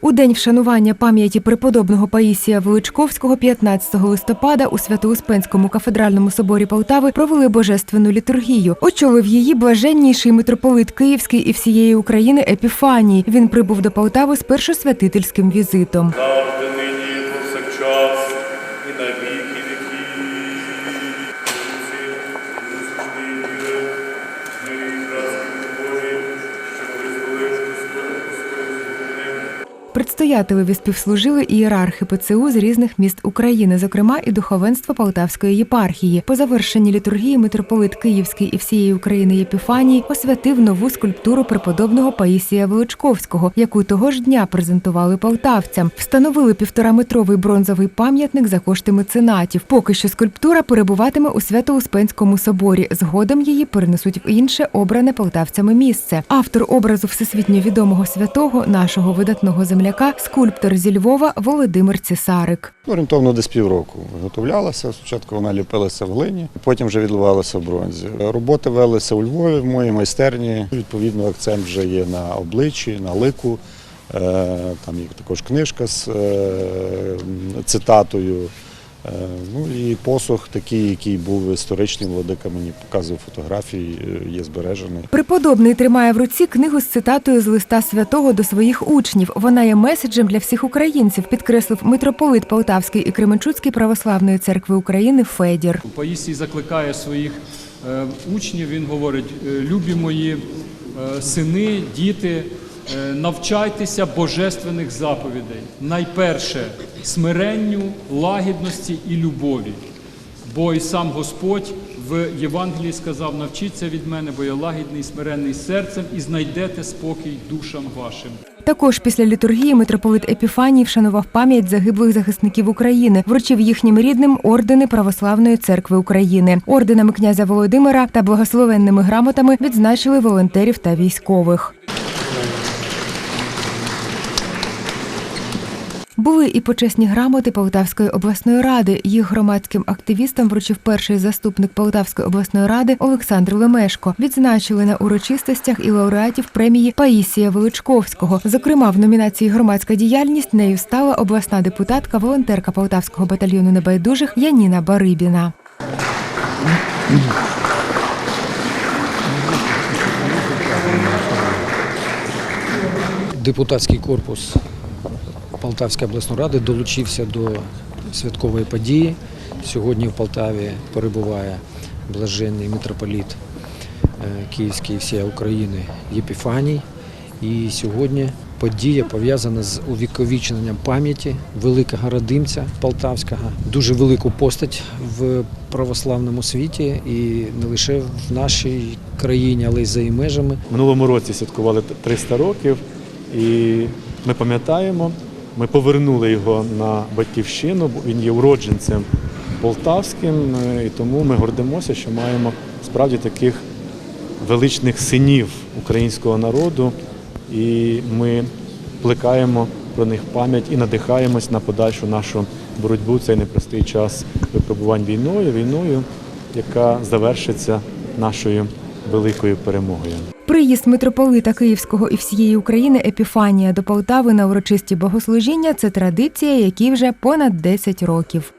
У день вшанування пам'яті преподобного Паїсія Величковського 15 листопада у Свято-Успенському кафедральному соборі Полтави провели божественну літургію. Очолив її блаженніший митрополит Київський і всієї України Епіфаній. Він прибув до Полтави з першосвятительським візитом. Предстоятелеві співслужили ієрархи ПЦУ з різних міст України, зокрема і духовенство Полтавської єпархії. По завершенні літургії митрополит Київський і всієї України Єпіфаній освятив нову скульптуру преподобного Паїсія Величковського, яку того ж дня презентували полтавцям. Встановили півтораметровий бронзовий пам'ятник за кошти меценатів. Поки що скульптура перебуватиме у Свято-Успенському соборі. Згодом її перенесуть в інше обране полтавцями місце. Автор образу всесвітньо відомого святого, нашого видатного земляка, скульптор зі Львова Володимир Цісарик. Ну, Орієнтовно десь півроку виготовлялася. Спочатку вона ліпилася в глині, потім вже відливалася в бронзі. Роботи велися у Львові в моїй майстерні. Відповідно, акцент вже є на обличчі, на лику. Е, Там є також книжка з е, цитатою. Е, Ну і посух такий, який був історичний, владика мені показував фотографії, е, є збережений. Преподобний тримає в руці книгу з цитатою з листа святого до своїх учнів. Вона є меседжем для всіх українців, підкреслив митрополит Полтавський і Кременчуцький православної церкви України Федір. Паїсій закликає своїх е, учнів, він говорить: «Е, любі мої сини, діти, навчайтеся божественних заповідей. Найперше смиренню, лагідності і любові. Бо і сам Господь в Євангелії сказав: навчіться від мене, бо я лагідний, смиренний серцем, і знайдете спокій душам вашим. Також після літургії митрополит Епіфаній вшанував пам'ять загиблих захисників України, вручив їхнім рідним ордени Православної церкви України. Орденами князя Володимира та благословенними грамотами відзначили волонтерів та військових. Були і почесні грамоти Полтавської обласної ради. Їх громадським активістам вручив перший заступник Полтавської обласної ради Олександр Лемешко. Відзначили на урочистостях і лауреатів премії Паїсія Величковського. Зокрема, в номінації Громадська діяльність нею стала обласна депутатка, волонтерка Полтавського батальйону небайдужих Яніна Барибіна. депутатський корпус Полтавської обласної ради долучився до святкової події. Сьогодні в Полтаві перебуває блаженний митрополіт е, Київський і всієї України Єпіфаній. І сьогодні подія пов'язана з увіковіченням пам'яті великого родимця Полтавського, дуже велику постать в православному світі і не лише в нашій країні, але й за її межами. Минулому році святкували 300 років, і ми пам'ятаємо, ми повернули його на батьківщину, бо він є уродженцем полтавським, е, і тому ми гордимося, що маємо справді таких величних синів українського народу, і ми плекаємо про них пам'ять і надихаємось на подальшу нашу боротьбу цей непростий час випробувань війною, війною, яка завершиться нашою великою перемогою. Приїзд митрополита Київського і всієї України Епіфанія до Полтави на урочисті богослужіння це традиція, якій вже понад 10 років.